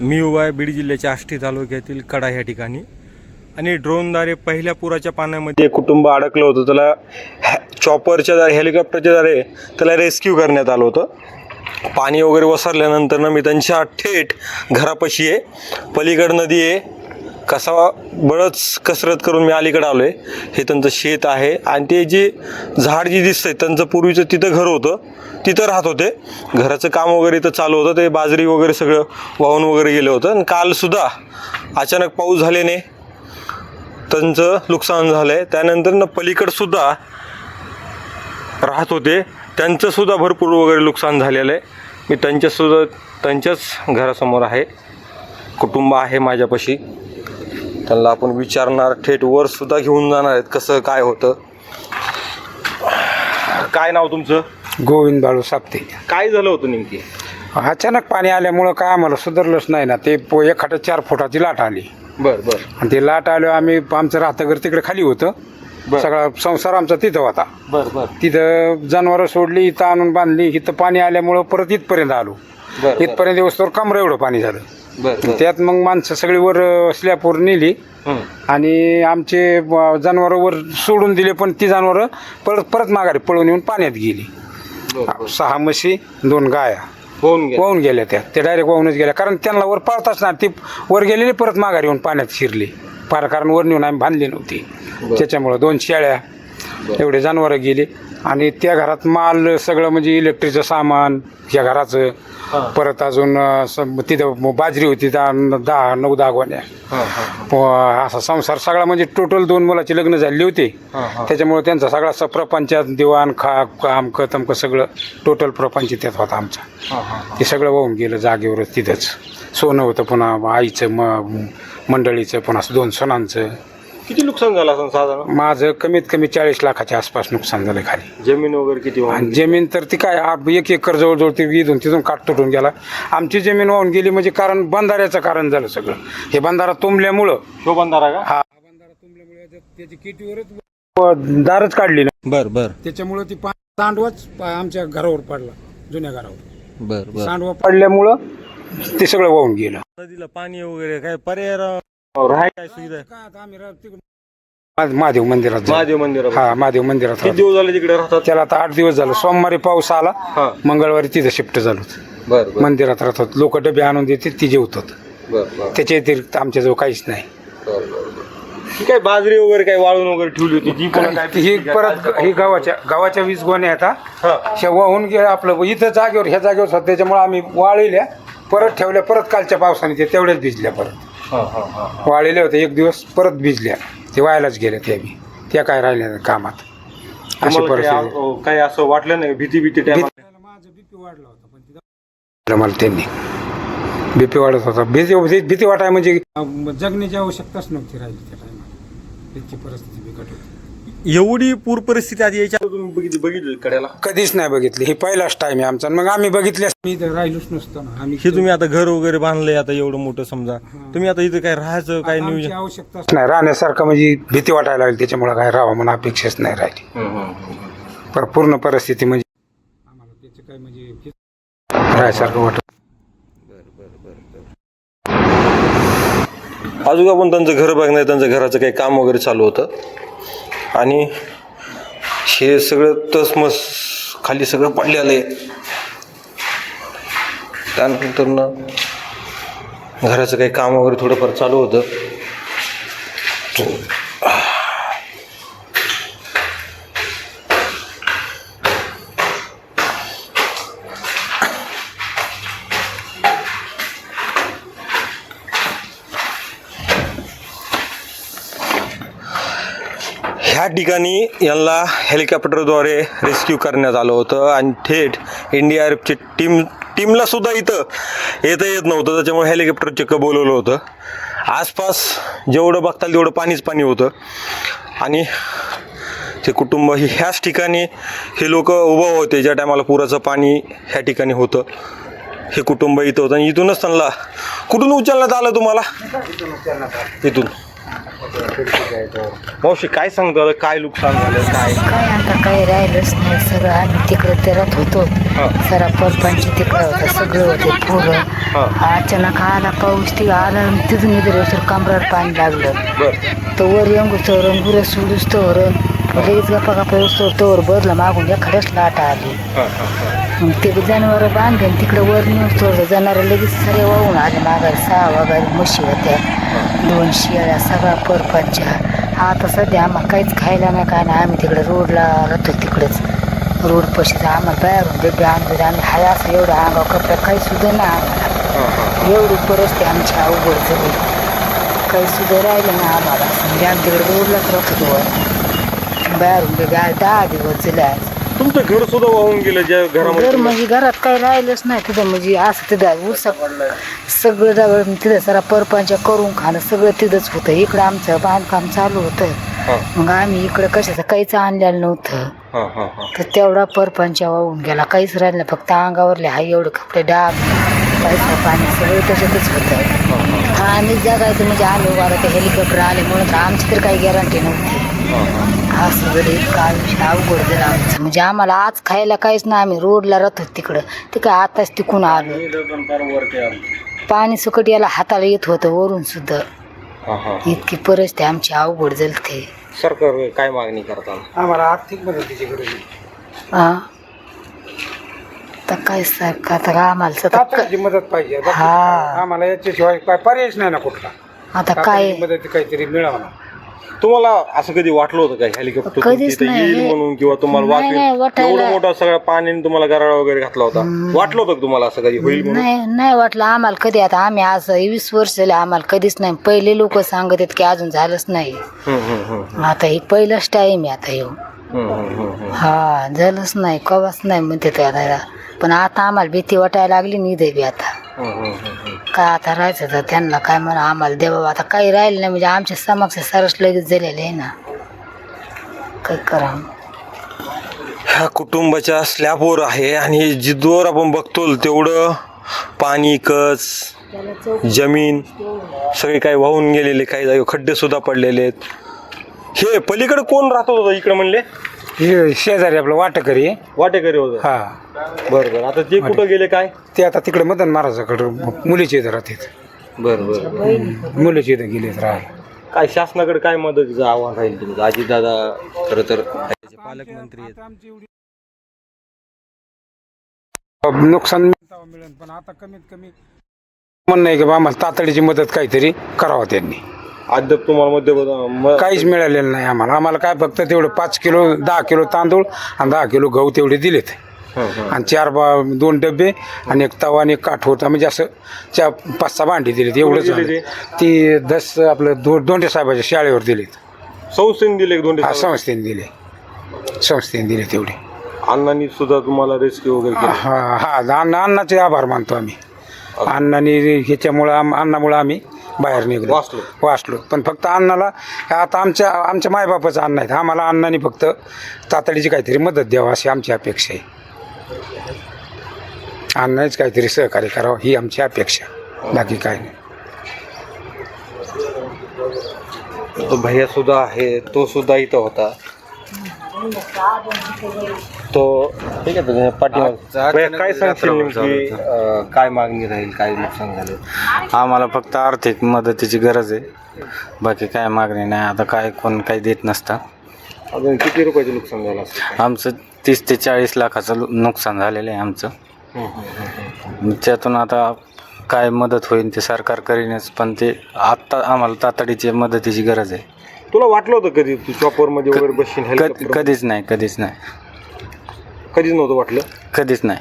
मी उभा आहे बीड जिल्ह्याच्या आष्टी तालुक्यातील कडा या ठिकाणी. आणि ड्रोनद्वारे पहिल्या पुराच्या पाण्यामध्ये कुटुंब अडकलं होतं. त्याला हॅ चॉपरच्या द्वारे हेलिकॉप्टरच्या द्वारे त्याला रेस्क्यू करण्यात आलं होतं. पाणी वगैरे वसरल्यानंतर ना मी त्यांच्या थेट घरापाशी आहे. पलीकड नदी आहे. कसा बळच कसरत करून मी अलीकडे आलो आहे हे त्यांचं शेत आहे. आणि ते जे झाड जे दिसतंय त्यांचं पूर्वीचं तिथं घर होतं. तिथं राहत होते. घराचं काम वगैरे इथं चालू होतं. ते बाजरी वगैरे सगळं वाहून वगैरे गेलं होतं. आणि कालसुद्धा अचानक पाऊस झाल्याने त्यांचं नुकसान झालं आहे त्यानंतर ना पलीकडसुद्धा राहत होते. त्यांचंसुद्धा भरपूर वगैरे नुकसान झालेलं आहे. मी त्यांच्यासुद्धा त्यांच्याच घरासमोर आहे. कुटुंब आहे माझ्यापाशी. त्यांना आपण विचारणार थेट वरसुद्धा घेऊन जाणार आहेत कसं काय होतं. काय नाव तुमचं? गोविंद बाळू साप्ते. काय झालं होतं नेमकी? अचानक पाणी आल्यामुळं काय आम्हाला सुधारलंच नाही ना. ते पो एखादं चार फुटाची लाट आली. बर बर. आणि ते लाट आल्यावर आम्ही आमचं राहतं घर तिकडे खाली होतं. बर. सगळा संसार आमचा तिथं होता. बर बर. तिथं जनावरं सोडली इथं आणून बांधली इथं पाणी आल्यामुळं परत इथपर्यंत आलो. बर इथपर्यंत येऊस तर कमरं एवढं पाणी झालं. बर त्यात मग माणसं सगळी वर स्लॅपवर नेली. हं. आणि आमचे जनावरं वर सोडून दिले पण ती जनावरं परत परत माघारी पळून येऊन पाण्यात गेली. सहा म्हशी दोन गाया. होऊन गेलं वाहून गेल्या त्या. ते डायरेक्ट वाहूनच गेल्या. कारण त्यांना वर पाळताच ना ती वर गेलेली परत माघारी येऊन पाण्यात शिरली. पार कारण वर नेऊन आम्ही बांधली नव्हती. त्याच्यामुळं दोन शेळ्या एवढे जनावरं गेली. आणि त्या घरात माल सगळं म्हणजे इलेक्ट्रिकचं सामान या घराचं. परत अजून स- तिथं बाजरी होती दहा दहा नऊ दहा गोण्या. प- असा संसार सगळा म्हणजे टोटल दोन मुलाचे लग्न झाले होते. त्याच्यामुळे त्यांचा सगळा स- प्रपंचात दिवाण खा आमकं तमकं सगळं टोटल प्रपंच त्यात होता आमचा. ते सगळं वाहून गेलं जागेवरच तिथंच. सोनं होतं पुन्हा आईचं म मंडळीचं पुन्हा दोन सोनांचं किती नुकसान झालं असं साधारण? माझं कमीत कमी चाळीस लाखाच्या आसपास नुकसान झालं खाली. जमीन वगैरे किती वाहून आणि जमीन तर ती काय आ- एक एकर जवळजवळ ते इथून तिथून काट तुटून गेला. आमची जमीन वाहून गेली म्हणजे कारण बंधाऱ्याचं कारण झालं सगळं. हे बंधारा तुंबल्यामुळं. का? हा. बंधारा तुंबल्यामुळे त्याची किटीवरच दारच काढली ना बर बर. त्याच्यामुळं ती पा- सांडवाच पा- आमच्या घरावर पडला जुन्या घरावर. बर बर. सांडवा पडल्यामुळं ते सगळं वाहून गेलं. नदीला पाणी वगैरे काय पर्याय राहाय काय सुविधा आहे? काय आता आम्ही राहतो तिकडं- मा- महादेव मंदिरात जाऊ. महादेव मंदिर हा महादेव मंदिरात किती राहतो. दिवस झाले तिकडे राहतात? त्याला आता आठ दिवस झालं. सोमवारी पाऊस आला. हा. मंगळवारी तिथं शिफ्ट झालो. बर बर. मंदिरात राहतात. लोक डबे आणून देते ती जेवतात. बर बर. त्याच्या व्यतिरिक्त आमच्याजवळ काहीच नाही. ही काय बाजरी वगैरे काय वाळून वगैरे ठेवली होती? जी पण काय ही परत ही गावाच्या गावाच्या वीज गोण्या आहेत हा. हा. वाहून गेल्या आपलं इथं जागेवर ह्या जागेवर होत्या त्याच्यामुळे आम्ही वाळलेल्या. परत ठेवल्या परत कालच्या पावसाने ते तेवढ्याच भिजल्या परत. हा हा हा वाळलेल्या होत्या एक दिवस परत भिजल्या. ते व्हायलाच गेल्या त्या बी. त्या काय राहिल्या नाही कामात. अशी तुम्हाला काही परिस्थिती. आ- काही असं वाटलं नाही? भीती भीती टाइम माझं बीपी वाढला होता मला त्यांनी. बीपी वाढत होता. भीती भीती- भीती वाटाय म्हणजे जगण्याची आवश्यकताच नव्हती राहिली त्या टायमाला इतकी परिस्थिती बिकट होती. एवढी पूर परिस्थिती आधी यायच्या अगोदर तुम्ही बघितली बघितली कड्याला? कधीच नाही बघितली. ही पहिलाच टाइम आहे आमचा. मग आम्ही बघितल्यास मी इथं राहिलोच नसतो ना. आम्ही हे तुम्ही आता घर वगैरे बांधलंय आता एवढं मोठं समजा. तुम्ही आता इथं काय राहायचं काय आमची नियोजन? आवश्यकताच नाही राहण्यासारखं म्हणजे भीती वाटायला लागली. त्याच्यामुळे काय राहावं म्हणून अपेक्षाच नाही राहिली. पर पूर्ण परिस्थिती म्हणजे आम्हाला त्याचं काय म्हणजे राहायसारखं वाटत अजून आपण त्यांचं घर बघणार त्यांचं घराचं काही काम वगैरे चालू होतं? आणि हे सगळं तसमस खाली सगळं पडलेलं आहे. त्यानंतर ना घराचं काही काम वगैरे थोडंफार चालू होतं. ठिकाणी यांना हेलिकॉप्टरद्वारे रेस्क्यू करण्यात आलं होतं आणि थेट एन डी आर एफची टीम टीमला सुद्धा इथं येता येत नव्हतं. त्याच्यामुळे हेलिकॉप्टर चक्क बोलवलं होतं. आसपास जेवढं बघताल तेवढं पाणीच पाणी होतं. आणि ते कुटुंब ही ह्याच ठिकाणी हे लोक उभं होते. ज्या टायमाला पुराचं पाणी ह्या ठिकाणी होतं. हे कुटुंब इथं होतं. आणि इथूनच त्यांना कुठून उचलण्यात आलं तुम्हाला? इथून. मावशी काय सांगतो काय नुकसान झालं? काय? काय आता काही राहिलंच नाही. सगळं आम्ही तिकडे तेरत होतो. सरा परपंच तिकडं होतं. सगळं होते. पोरं. अचानक आला पाऊस ती आला तिथून इथे तर कमरावर पाणी लागलं. तो वर येऊन चोरण गुरं सोडूस तोवर. लगेच गप्पा गप्पा येऊस तोवर बदला मागून एखाद्याच लाटा आली. मग ते जनावर आणि तिकडे वर नेऊन तोवर जनावर लगेच सरे वाहून आले. मागायला सहा वागायला म्हशी होत्या. दोन शिळ्या सगळा परपंच. आता सध्या आम्हाला काहीच खायला नाही काय नाही आम्ही तिकडे रोडला राहतो तिकडेच. रोड पशीच आम्हाला बाहेरून डबे आणतो आम्ही हाय असं एवढं अंगावर कपडे काही सुद्धा नाही आम्हाला. एवढी परिस्थिती आमची अवघड झाली. काही सुद्धा राहिलं नाही आम्हाला. म्हणजे आम्ही तिकडे रोडलाच राहत होतो बाहेरून डबे आज दहा दिवस झाले आज. तुमचं घर सुद्धा वाहून गेलं ज्या घर घरामध्ये म्हणजे घरात काही राहिलंच नाही तिथं म्हणजे असं तिथं उसा सगळं दगड तिथं सरा परपंच करून खाणं सगळं तिथंच होतं. इकडं आमचं बांधकाम चालू होतं. हा, मग आम्ही इकडं कशाचं काहीच आणलेलं नव्हतं. हा, हा, हा. तर तेवढा परपंच वाहून गेला. काहीच राहिलं नाही. फक्त अंगावरले हाय एवढे कपडे डाग पैसा पाणी सगळं त्याच्यातच होतं. आणि जगायचं म्हणजे आलो बारा ते हेलिकॉप्टर आले म्हणून तर आमची तर काही गॅरंटी नव्हती. हा. सगळं इतकं आयुष्य अवघड झालं आमचं. म्हणजे आम्हाला आज खायला काहीच नाही आम्ही रोडला राहतो तिकडं. ते काय आताच तिकून आलो. पाणी सुकट याला हाताला येत होतं वरून सुद्धा. हा, हा. इतकी परिस्थिती आमची अवघड झाली ते सरकार काय मागणी करता आम्हाला आर्थिक मदतीची गरज आहे. हा तर काय सरकार तर आम्हाला सतत तातडीची मदत पाहिजे हा. आम्हाला याच्याशिवाय काय पर्यायच नाही ना कुठला. आता काय? मदत काहीतरी मिळावं ना. तुम्हाला असं कधी वाटलं होतं का हेलिकॉप्टर कधीच तुमच्या इथे नाही. येईल म्हणून किंवा तुम्हाला नाही, नाही, वाटेल वाटायला- एवढं मोठा सगळा पाण्याने तुम्हाला गराळा वगैरे घातला होता. वाटलं होतं का तुम्हाला असं कधी होईल म्हणून? नाही नाही वाटलं आम्हाला कधी. आता आम्ही आज वीस वर्ष झाले आम्हाला कधीच नाही. पहिले लोक सांगत आहेत की अजून झालंच नाही. हम्म, हम्म, हम्म, आता ही पहिलाच टाईम आहे आता येऊ हम्म, हम्म, हम्म, हम्म. हा झालंच नाही कवाच नाही म्हणते त्याला पण आता आम्हाला भीती वाटायला लागली निधे बी आता. हम्म, हम्म, हम्म. काय आता राहायचं तर त्यांना काय म्हणा आम्हाला देवा आता काही राहिलं नाही म्हणजे आमच्या समक्ष सरस लगेच झालेले आहे ना. काय करा ह्या कुटुंबाच्या स्लॅबवर आहे आणि जिद्दवर आपण बघतो तेवढं पाणी कच जमीन सगळे काही वाहून गेलेले काही जागे खड्डे सुद्धा पडलेले आहेत. हे पलीकडे कोण राहत होतं इकडे म्हणले? हे शेजारी आपलं वाटकरी वाटेकरी होतं. हा. बरं बरं. आता ते कुठं गेले काय? ते आता तिकडे मदन महाराजाकडं मुलीचे इथं राहतात. बरं बरं. मुलीचे इथं गेलेत राहायला. काय शासनाकडे काय मदतीचं आव्हान राहील तुमचं? अजितदादा खरं तर पालकमंत्री आहेत. नुकसान मिळेल पण आता कमीत कमी म्हणणं आहे की बा आम्हाला तातडीची मदत काहीतरी करावं त्यांनी. अद्याप तुम्हाला मध्य म- काहीच मिळालेलं नाही आम्हाला. आम्हाला काय फक्त तेवढं पाच किलो दहा किलो तांदूळ आणि दहा किलो गहू तेवढे दिलेत. हं, हं. आणि चार बा दोन डबे आणि एक तवा आणि एक काठ होता म्हणजे असं चार पाच सहा भांडी दिलीत. एवढंच दिले झालं. ती दस आपलं दो दोंडे साहेबाच्या शाळेवर दिलेत. संस्थेने दिले दोन हा संस्थेने दिले. संस्थेने दिले तेवढे. अण्णांनी सुद्धा तुम्हाला रेस्क्यू वगैरे केलं? हा हा. अण्णा अण्णाचे आभार मानतो आम्ही. अण्णाने ह्याच्यामुळं आम अण्णामुळं आम्ही बाहेर निघलो वाचलो. वाचलो. पण फक्त अण्णाला आता आमच्या आमच्या मायबापाचं अन्न आहेत. आम्हाला अण्णाने फक्त तातडीची काहीतरी मदत द्यावं अशी आमची अपेक्षा आहे. अण्णानेच काहीतरी सहकार्य करावं ही आमची अपेक्षा बाकी काय नाही. तो भैया सुद्धा आहे तो सुद्धा इथं होता. तो ठीक आहे तुझ्या पाठीमागे. भैया, काय सांगशील नेमकी? अं, काय मागणी राहील काय नुकसान झालं? आम्हाला फक्त आर्थिक मदतीची गरज आहे. बाकी काय मागणी नाही. आता काय कोण काही देत नसतं अजून किती रुपयाचं नुकसान झालं असेल आमचं तीस ते चाळीस लाखाचं lu- नुकसान झालेलं आहे आमचं. त्यातून आता काय मदत होईल ते सरकार करीनच पण ते आत्ता आम्हाला तातडीची मदतीची गरज आहे. तुला वाटलं होतं कधी तू चॉपरमध्ये वगैरे बसशील कध- हेलिकॉप्टर कधीच नाही कधीच नाही. कधीच नव्हतं वाटलं? कधीच नाही.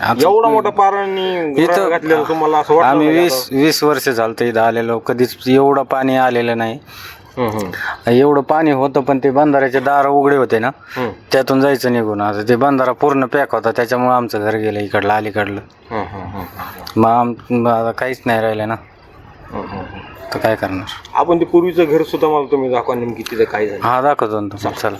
आमचं- एवढा मोठा पारांनी इथं घातलेलं तुम्हाला असं वाटलं आम्ही नाही वीस वीस वर्ष झालं इथं आलेलो. कधीच एवढं पाणी आलेलं नाही. आता? एवढं पाणी होतं पण ते बंधाऱ्याचे दार उघडे होते ना. हं, त्यातून जायचं निघून. आता ते बंधारा पूर्ण पॅक होता त्याच्यामुळे आमचं घर गेलं इकडलं अलीकडलं. मग आम मग आता काहीच नाही राहिलं ना. हो, हो, हो. तर काय करणार? आपण ते पूर्वीचं घर सुद्धा मला तुम्ही दाखवा नेमकी तिथं काय झालं. हा दाखवतो ना तुम्हाला. चला.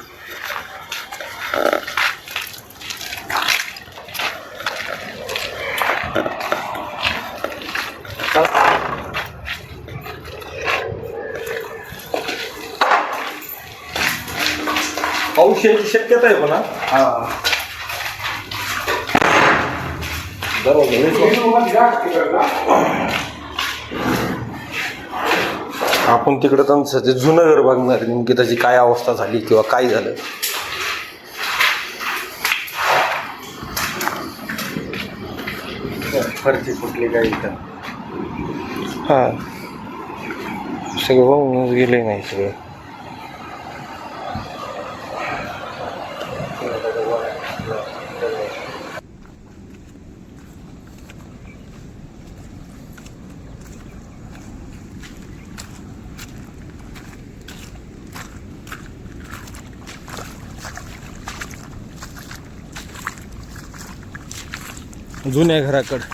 पाऊस यायची शक्यता आहे म्हणा दरवाजा आपण तिकडं त्यांचं ते जुनं घर बघणार नेमकी त्याची काय अवस्था झाली किंवा काय झालं. फरची फुटली काय इथं? हा. सगळं वाहूनच गेले नाही सगळं. जुन्या घराकडं.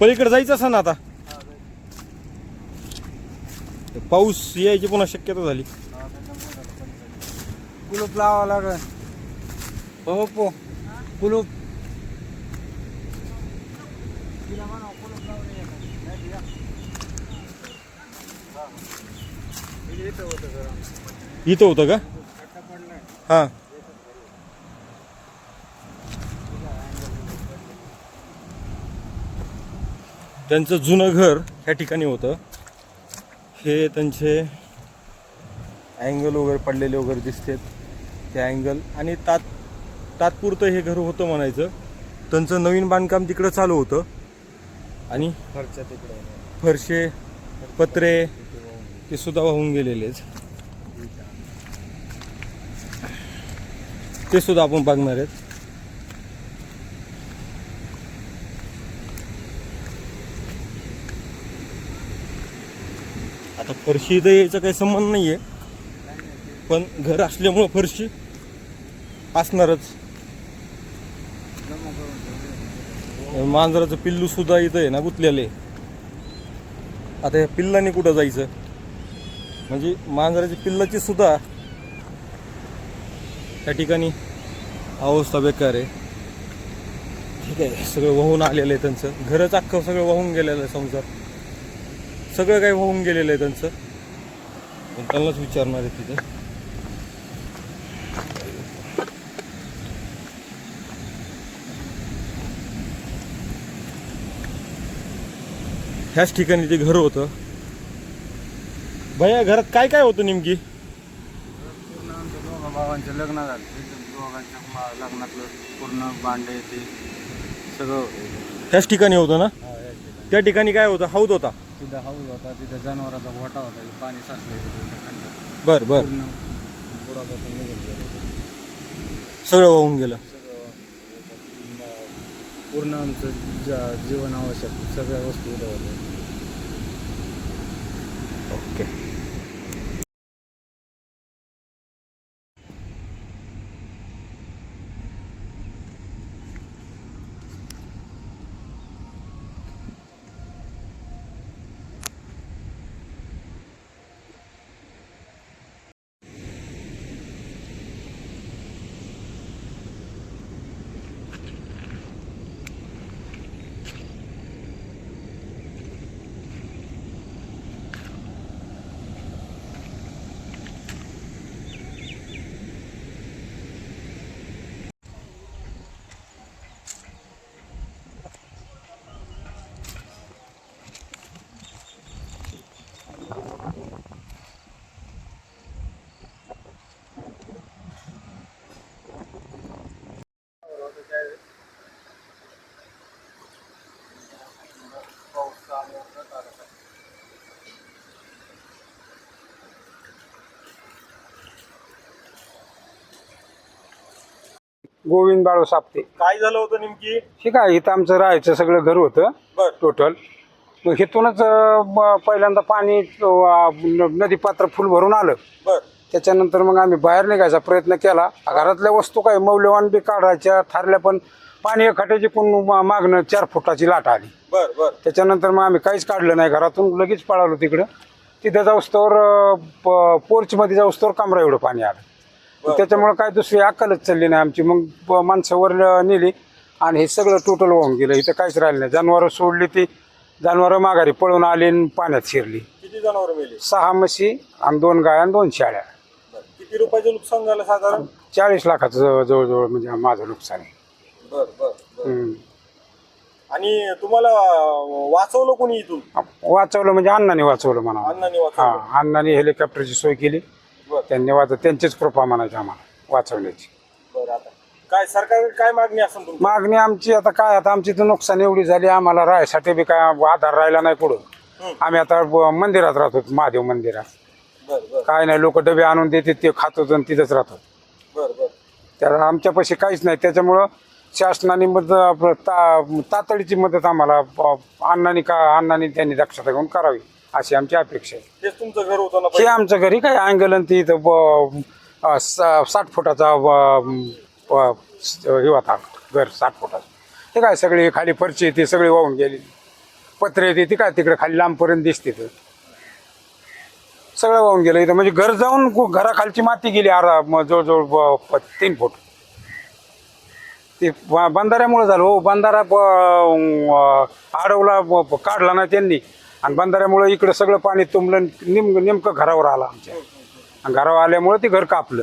पलीकडे जायचं असं ना आता. पाऊस यायची पुन्हा शक्यता झाली. कुलूप लावा लागल. हो पो. कुलूप. इथं होतं का? हां. त्यांचं जुनं घर ह्या ठिकाणी होतं. हे त्यांचे अँगल वगैरे पडलेले वगैरे दिसतात. ते अँगल आणि तात तात्पुरतं हे घर होतं म्हणायचं. त्यांचं नवीन बांधकाम तिकडं चालू होतं. आणि फरशे पत्रे ते सुद्धा वाहून गेलेलेच. ते सुद्धा आपण बघणार आहेत. आता फरशी इथं यायचा काही संबंध नाही आहे पण घर असल्यामुळं फरशी असणारच. मांजराचं पिल्लू सुद्धा इथं आहे ना गुतलेले आता या पिल्लाने कुठं जायचं? म्हणजे मांजराची पिल्लाची सुद्धा त्या ठिकाणी अवस्था बेकार आहे. ठीक आहे सगळं वाहून आलेलं आहे त्यांचं. घरच अख्खं सगळं वाहून गेलेलं आहे संसार सगळं काही वाहून गेलेलं आहे त्यांचं. पण त्यांनाच विचारणार आहे तिथे. ह्याच ठिकाणी ते घर होतं. भैया घरात काय काय होतं नेमकी? पूर्ण आमच्या दोघा भावांचे लग्न झाले. दोघांच्या मा- लग्नातलं पूर्ण भांडे ते सगळं होतं. ह्याच ठिकाणी होतं ना? हा, या ठिकाणी. त्या ठिकाणी काय होतं? हौद होता? तिथं हाऊस होता तिथं जनावराचा गोठा होता पाणी साचलं बर बर. पूर्ण बुडापासून निघून गेलं. सगळं वाहून गेलं. सगळं पूर्ण आमचं ज- जीवन आवश्यक सगळ्या वस्तू इथं होत्या. ओके. गोविंद बाळू सापते. काय झालं होतं नेमकी? हे काय इथं आमचं राहायचं सगळं घर होतं. बर. टोटल मग इथूनच अं, पहिल्यांदा पाणी अं, नदी पात्र फुल भरून आलं. बर. त्याच्यानंतर मग आम्ही बाहेर निघायचा प्रयत्न केला. घरातल्या वस्तू काय मौल्यवान बी काढायच्या ठरल्या पण पाणी खटायची पण मा- मागणं चार फुटाची लाट आली. बर बर. त्याच्यानंतर मग आम्ही काहीच काढलं नाही. घरातून लगेच पळालो तिकडं. तिथं जाऊस्तोवर पोर्चमध्ये जाऊस्तोवर कमरा एवढं पाणी आलं. त्याच्यामुळे काय दुसरी अक्कलच चालली नाही आमची. मग प- माणसं वर नेली आणि हे सगळं टोटल वाहून गेलं. इथं काहीच राहिलं नाही. जनावरं सोडली ती. जनावरं माघारी पळून आली आणि पाण्यात शिरली. किती जनावर मेले? सहा म्हशी आणि दोन गाय आणि दोन शाळ्या. किती रुपयाचं नुकसान झालं साधारण? चाळीस लाखाचं जवळ- जवळजवळ म्हणजे माझं नुकसान आहे. बर बर हम्म. आणि तुम्हाला अं, वाचवलं कोणी इथून? वाचवलं म्हणजे अण्णाने वाचवलं म्हणा अण्णांनी हा हेलिकॉप्टरची सोय केली. त्यांनी वाचव त्यांचीच कृपा म्हणायची आम्हाला वाचवण्याची. बर आता. काय सरकार काय मागणी तुमची? मागणी आमची आता काय आता आमची तर नुकसान एवढी झाली आम्हाला राहायसाठी बी काय आधार राहिला नाही पुढं. आम्ही आता ब- मंदिरात राहतो महादेव मंदिरात. बर बर. काय नाही लोक डबे आणून देते ते खातो आणि तिथंच राहतो बर बर. त्याला आमच्यापाशी काहीच नाही त्याच्यामुळं शासनाने मदत आपलं ता तातडीची मदत आम्हाला प- अण्णांनी का अण्णांनी त्यांनी दक्षता घेऊन करावी. अशी आमची अपेक्षा आहे. तेच तुमचं घर होतं ना हे पहिले? आमच्या घरी काय अँगल आणि ती इथं ब- अ, सा- साठ फुटाचा ब- ब- हे होता घर साठ फुटाचं. ते काय सगळे खाली फरची ते सगळे वाहून गेले पत्रे येते ती काय तिकडे खाली लांबपर्यंत दिसते तर सगळं वाहून गेलं इथं. म्हणजे घर जाऊन गु- घराखालची माती गेली आरा म- जवळजवळ ब- प- तीन फूट. ते ब- बंधाऱ्यामुळे झालं. हो बंधारा ब- अं, अडवला ब- ब- काढला ना त्यांनी. आणि बंधाऱ्यामुळे इकडं सगळं पाणी तुंबलं नेम नेमकं घरावर आलं आमच्या. आणि घरावर आल्यामुळे ते घर कापलं.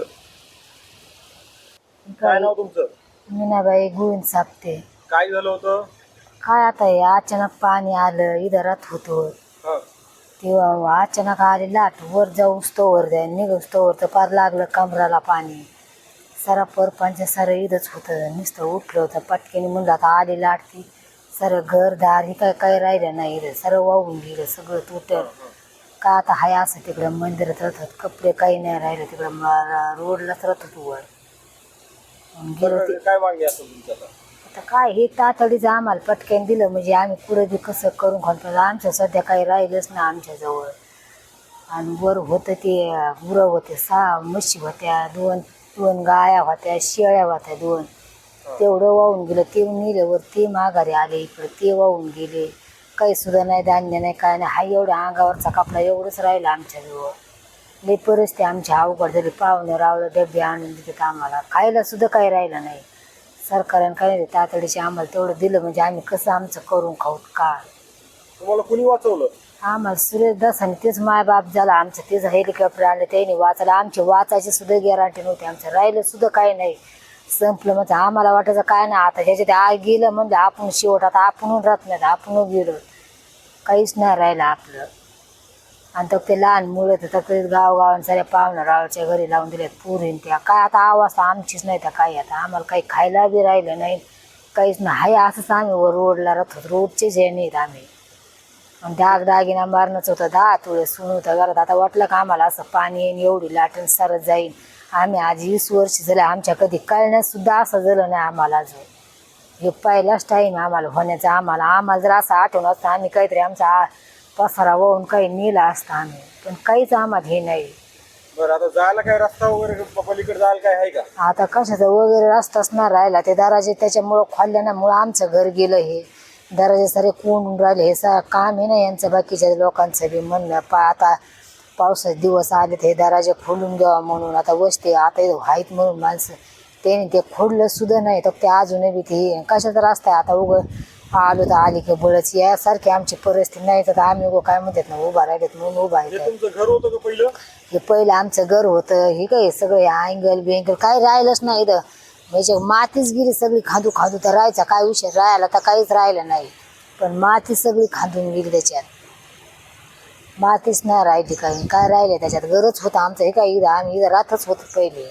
काय नाव तुमचं? मीनाबाई गोविंद सापते. काय झालं होतं? काय आता हे अचानक पाणी आलं इथं रात होतो. हा. तेव्हा अचानक आले लाट वर जाऊस तोवर द्या निघूस तोवर तर पार लागलं कमराला पाणी. सारा परपांच्या सारं इथंच होतं नुसतं उठलं होतं पटकेने म्हणलं आता आली लाट ती. सारं घर दार हे काय काय राहिलं नाही इथं सारं वाहून गेलं सगळं तुटलं का आता हाय असं तिकडं मंदिरात राहतात कपडे काही नाही राहिलं तिकडं. म- रोडलाच राहतात वर मग गेलं ते काय मागणी असेल तुमची आता? आता काय हे तातडीचं आम्हाला पटकन दिलं. म्हणजे आम्ही पुढे बी कसं करून खातो आमचं सध्या काही राहिलंच ना आमच्याजवळ आणि वर होतं ते गुरं होते सहा म्हशी होत्या दोन दोन गाया होत्या शेळ्या होत्या दोन. तेवढं वाहून गेलं ते नेल्यावर ते माघारी आले इकडे ते वाहून गेले. काही सुद्धा नाही धान्य नाही काय नाही. हा एवढ्या अंगावरचा कपडा एवढंच राहिला आमच्याजवळ. लई परिस्थिती आमची अवघड झाली. पाहुणे रावलं डबे आणून देतात आम्हाला खायला सुद्धा काही राहिलं नाही. सरकारने काही नाही तातडीचे आम्हाला तेवढं दिलं. म्हणजे आम्ही कसं आमचं करून खाऊ का तुम्हाला कुणी वाचवलं? आम्हाला सुरेश दासाने तेच मायबाप झाला. आमचं तेच हेलिकॉप्टर आणलं त्यांनी वाचायला आमची वाचायची सुद्धा गॅरंटी नव्हती. आमचं राहिलं सुद्धा काही नाही. संपलं म्हणजे आम्हाला वाटायचं काय नाही आता ह्याच्यात आ गेलं म्हणजे आपण शेवट आता आपण राहत नाही आपण गेलो. काहीच नाही राहिलं आपलं. आणि तर ते लहान मुलं तर तरी गावगावान साऱ्या पाहुण्या रावाच्या घरी लावून दिल्यात पुरीन त्या. काय आता आवाज आमचीच नाही तर काय आता आम्हाला काही खायला बी राहिलं नाही काहीच नाही. हाय असंच आम्ही वर रोडला राहत होतो रोडचेच हे नाहीत आम्ही. आणि डाग दागिना मारणंच होतं दहा तुळे सुन होतं घरात. आता वाटलं का आम्हाला असं पाणी येईन एवढी लाटून सरत जाईन. आम्ही आज वीस वर्ष झाले आमच्या कधी कळण्यात सुद्धा असं झालं नाही आम्हाला अजून हे पहिलाच टाईम आम्हाला होण्याचा आम्हाला आम्हाला जर असं आठवण असतं आम्ही काहीतरी आमचा पसारा वाहून काही नेला असता आम्ही. पण काहीच आम्हाला हे नाही. बरं आता जायला काय रस्ता वगैरे पलीकडे जायला काय आहे का? आता कशाचा वगैरे रस्ताच नाही राहिला. ते दराजे त्याच्यामुळं खोलल्यामुळं आमचं घर गेलं हे. दराजे सारे कोंडून राहिले हे सा काम आहे ना यांचं बाकीच्या लोकांचं बी म्हणणं. पा आता पावसाचे दिवस आले ते दराजे खोलून द्यावा म्हणून. आता वस्ती आता इथं व्हाईत म्हणून माणसं. त्याने ते खोडलं सुद्धा नाही. तर ते अजूनही बी ते कशाचा रस्ता आहे? आता उगं आलो तर आली की बळच. यासारखी आमची परिस्थिती नाही. तर आम्ही उगं काय म्हणतात ना उभा राहिलेत म्हणून उभा आहे. तुमचं घर होतं का पहिलं? हे पहिलं आमचं घर होतं. हे काय सगळे अँगल बिंगल काही राहिलंच नाही इथं. म्हणजे मातीच गेली सगळी खांदू खांदू तर राहायचा काय विषय? राहायला तर काहीच राहिलं नाही. पण माती सगळी खांदून गेली त्याच्यात. मातीच नाही राहिली काही. काय राहिले त्याच्यात? घरच होतं आमचं. हे काय इथं आम्ही इथं राहतच होतो पहिले.